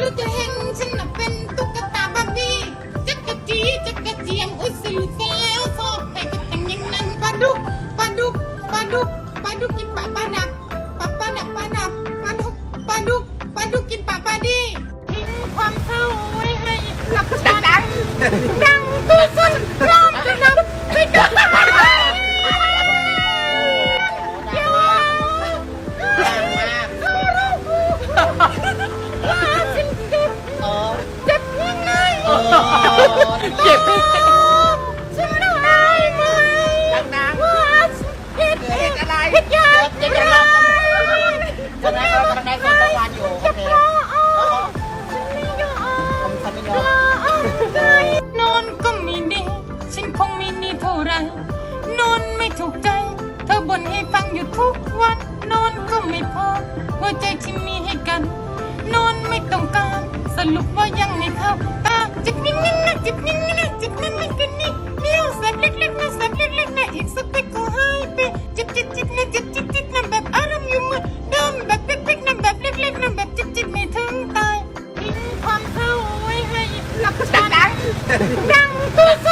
ลูกจะเห็นฉันน่ะเป็นตุ๊กตาบาร์บี้จักรจีจักรเจียมอุ้ยสรุปแล้วชอบไปก็เป็นอย่างนั้นปลาดุกปลาดุกปลาดุกปลาดุกกินปลาปลาหนักปลาปลาหนักปลาหนักปลาดุกปลาดุกปลาดุกกินปลาปลาดีทิ้งความเศร้าไว้ให้หลับตาดังดัง ถูกใจ เธอบ่นให้ฟังอยู่ทุกวัน นอนก็ไม่พอหัวใจที่มีให้กัน นอนไม่ต้องการ สรุปว่ายังไม่เข้าตาจิบนิ่งๆนะจิบนิ่งๆนะจิบนั่นไม่กันนี่เลี้ยวสับเล็กๆนะสับเล็กๆนะอีกสักพักก็หายไปจิบจิบจิบนะจิบจิบจิบนะแบบอารมณ์อยู่เหมือนเดิมแบบเล็กๆนะแบบเล็กๆนะแบบจิบจิบไม่ถึงตายทิ้งความเศร้าไว้ให้หลับตาดังดังที่สุ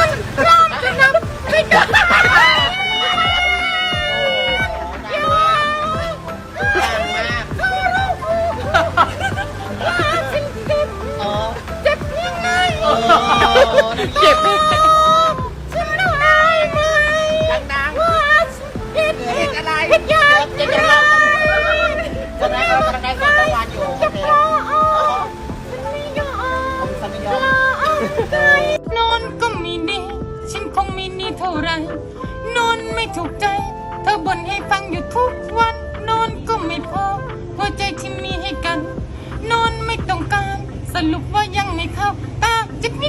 เจ็บฉันไม่ได้ไหมดังว่าผิดๆเกิดอะไรผิดอย่างเกิดอะไรทำไมเขาทำไมเขาเมื่อวานอยู่โอเคฉันไม่อมผมทำไม่ยอมนอนก็ไม่ดีฉันคงไม่ดีเท่าไรนอนไม่ถูกใจ เธอบ่นให้ฟังอยู่ทุกวันนอนก็ไม่พอหัวใจที่มีให้กัน นอนไม่ต้องการ สรุปว่ายังไม่เข้า ต